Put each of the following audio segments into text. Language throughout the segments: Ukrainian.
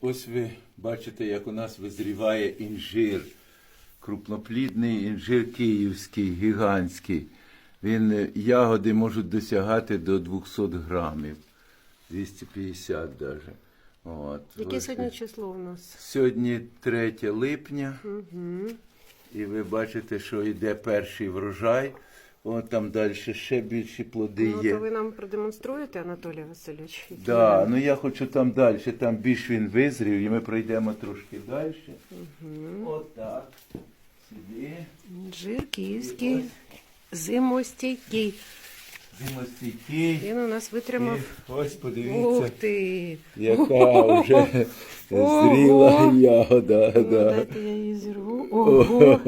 Ось ви бачите, як у нас визріває інжир. Крупноплідний інжир київський, гігантський. Він е, ягоди можуть досягати до 200 грамів. 250 навіть. От. Яке Ось сьогодні число у нас? Сьогодні 3 липня, Угу. і ви бачите, що йде перший врожай. От там далі ще більші плоди Ну, є. то ви нам продемонструєте, Анатолій Васильович? які Да, ну я хочу там далі, там більш він визрів, і ми пройдемо трошки далі. Отак. Сюди. Інжир київський, зимостійкий. Зимостійкий. Він у нас І витримав. ось Ух ти! яка вже зріла ягода. Ну, Да. дайте я її зірву. Ого!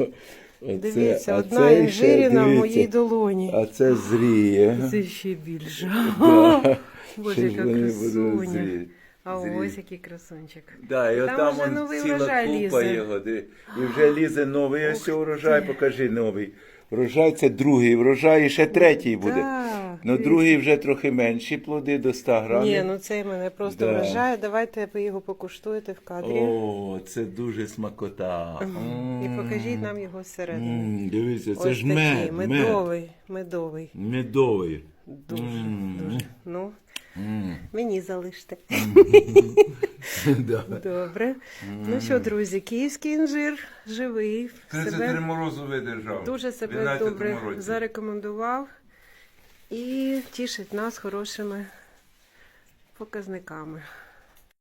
Оце- Дивіться, одна інжиріна в моїй долоні. А це зріє. Це ще більше. Да. Боже, яка красуня. А ось який красунчик. Да, і Там там вже он новий ціла купа лізе. його. де- І вже лізе новий ось урожай, покажи новий. Врожай це другий врожай, і ще третій буде. Да, Ну, другий вже трохи менші плоди до 100 грамів. Ні, ну цей мене просто Да. вражає. Давайте ви його покуштуєте в кадрі. О, це дуже смакота. І покажіть нам його всередину. Дивіться, це Ось ж такий, мед, мед. медовий, медовий. Медовий. Дуже, М. дуже. Ну, М. мені залиште. Да. Добре. Ну що, друзі, київський інжир живий. 33 Себе морозу видержав. дуже себе 12 добре році. зарекомендував і тішить нас хорошими показниками.